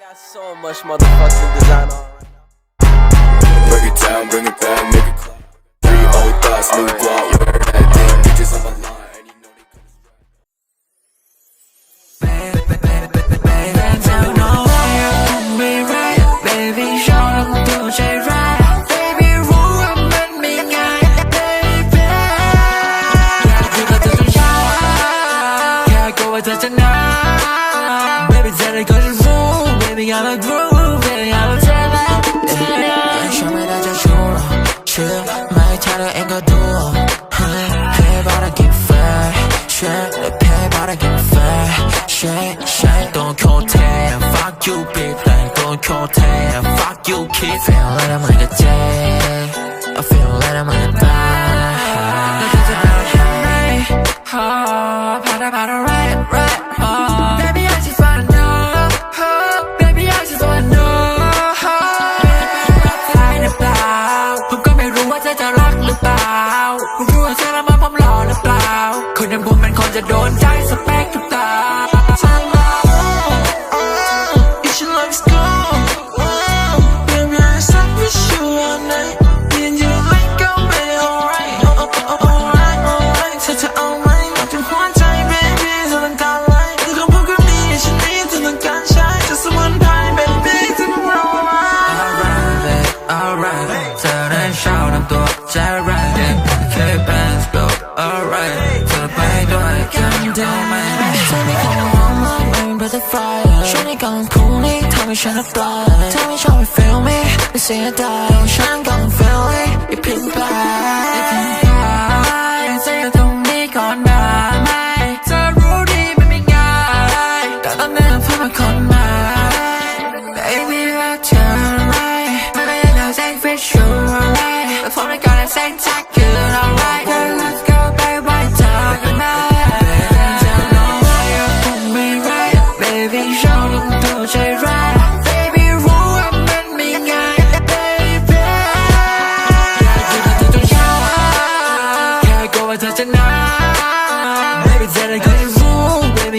got so much motherfucking design on right now. Break it down, bring it back, make it clap. Three old thoughts, new guap, got a groove I'm a talent. Show me that you're true, true. My title ain't gonna do Hey, but I get fair, shit. Pay, but I get fair, shit. Don't call tan, fuck you, bitch. Don't call tan, fuck you, kid. Feel like I'm like a jet. I feel like I'm like a bad. กำลังคูนี่ทำให้ฉันอับตาเธอไม่ชอบไม่ feel me ไม่เสียดายฉันกำลัง feel it อย่าพิมพ์ไปอย่าพิมพ์ไปเธออยู่ตรงนี้ก่อนได้ไหมเธอรู้ดีมันไม่ง่ายแต่ตอนนี้เพื่อนเป็นคนใหม่ Baby รักเธอไรไม่ได้เราแจ้ง for sure alright แต่ผมไม่ก่อนแจ้งทักคื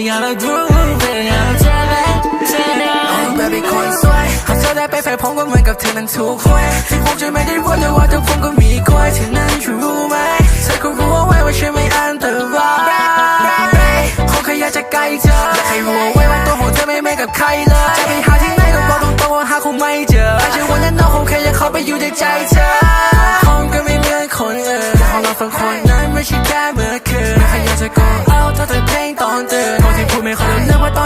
Baby I'm a groove Baby I'm a talent talent Baby คนสวยหากเธอได้ไปแฟนผมก็เหมือนกับเธอนั้นถูกหวยที่ผมจะไม่ได้พูดเลยว่าแต่ผมก็มีกล้วยที่นั้นรู้ไหมเธอก็รู้เอาไว้ว่าฉันไม่อันตรายคงแค่อยากจะใกล้เธออยากให้รู้เอาไว้ว่าตัวของเธอไม่เหมือนกับใครเลยจะไปหาที่ไหนก็บอกตรงๆว่าหาคงไม่เจอแต่ฉันวันนั้นน้องคงแค่อยากเข้าไปอยู่ในใจเธอ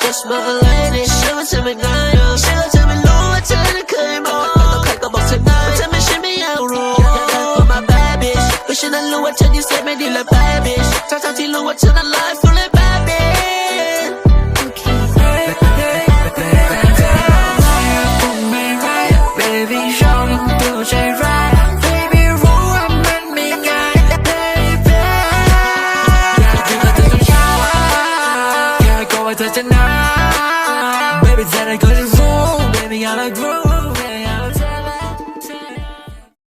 Just my lady Show it to me now. Show it to me low I tell you to come on. Click up on tonight. Tell me shimmy out roll For my bad bitch. Wishing I knew what you said Me deal a bad bitch. Talk to you what you life Full of วว่าเธอจะหนาว Baby เธอได้ก็จะรู้ Baby I'm a groove